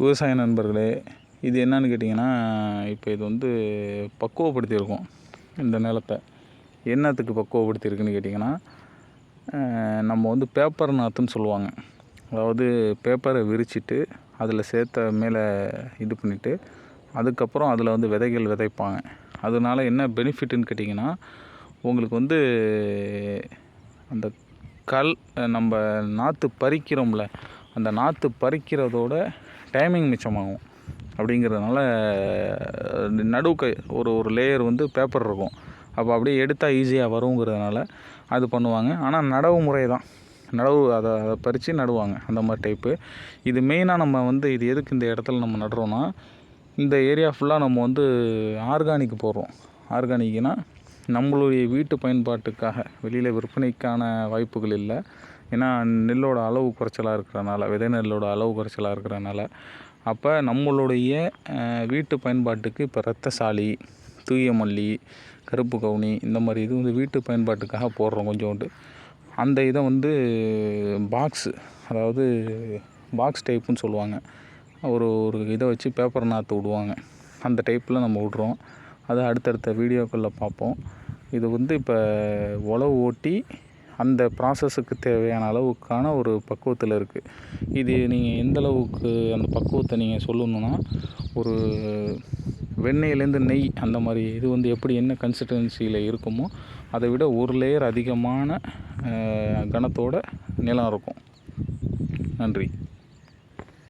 விவசாய நண்பர்களே இது என்னன்னு கேட்டிங்கன்னா இப்போ இது வந்து பக்குவப்படுத்தியிருக்கோம் இந்த நிலத்த. என்னத்துக்கு பக்குவப்படுத்தியிருக்குன்னு கேட்டிங்கன்னா நம்ம வந்து பேப்பர் நாற்றுன்னு சொல்லுவாங்க. அதாவது பேப்பரை விரிச்சிட்டு அதில் சேர்த்த மேலே இது பண்ணிவிட்டு அதுக்கப்புறம் அதில் வந்து விதைகள் விதைப்பாங்க. அதனால என்ன பெனிஃபிட்டுன்னு கேட்டிங்கன்னா உங்களுக்கு வந்து அந்த கல் நம்ம நாற்று பறிக்கிறோம்ல அந்த நாற்று பறிக்கிறதோட டைமிங் மிச்சமாகும். அப்படிங்கிறதுனால நடுவுக்கு ஒரு ஒரு லேயர் வந்து பேப்பர் இருக்கும். அப்போ அப்படியே எடுத்தால் ஈஸியாக வருங்கிறதுனால அது பண்ணுவாங்க. ஆனால் நடவு முறை தான். நடவு அதை அதை பறித்து நடுவாங்க. அந்த மாதிரி டைப்பு இது மெயினாக நம்ம வந்து இது எதுக்கு இந்த இடத்துல நம்ம நடுறோன்னா இந்த ஏரியா ஃபுல்லாக நம்ம வந்து ஆர்கானிக் போடுறோம். ஆர்கானிக்னால் நம்மளுடைய வீட்டு பயன்பாட்டுக்காக வெளியில் விற்பனைக்கான வாய்ப்புகள் இல்லை. ஏன்னா நெல்லோட அளவு குறைச்சலாக இருக்கிறனால விதை நெல்லோட அளவு குறைச்சலாக இருக்கிறனால அப்போ நம்மளுடைய வீட்டு பயன்பாட்டுக்கு இப்போ ரத்தசாலி தூய மல்லி கருப்பு கவுனி இந்த மாதிரி இது வந்து வீட்டு பயன்பாட்டுக்காக போடுறோம் கொஞ்சோண்டு. அந்த இதை வந்து பாக்ஸு அதாவது பாக்ஸ் டைப்புன்னு சொல்லுவாங்க. ஒரு ஒரு இதை வச்சு பேப்பர் நாற்று விடுவாங்க. அந்த டைப்பில் நம்ம விட்றோம். அதை அடுத்தடுத்த வீடியோக்களில் பார்ப்போம். இது வந்து இப்போ உழவு ஓட்டி அந்த ப்ராசஸுக்கு தேவையான அளவுக்கான ஒரு பக்குவத்தில் இருக்குது இது நீங்கள் எந்த அளவுக்கு அந்த பக்குவத்தை நீங்கள் சொல்லணுன்னா ஒரு வெண்ணெயிலேருந்து நெய் அந்த மாதிரி இது வந்து எப்படி என்ன கன்சிஸ்டன்சியில் இருக்குமோ அதை விட ஒரு லேயர் அதிகமான அஹ், கனத்தோட நிலம் இருக்கும். நன்றி.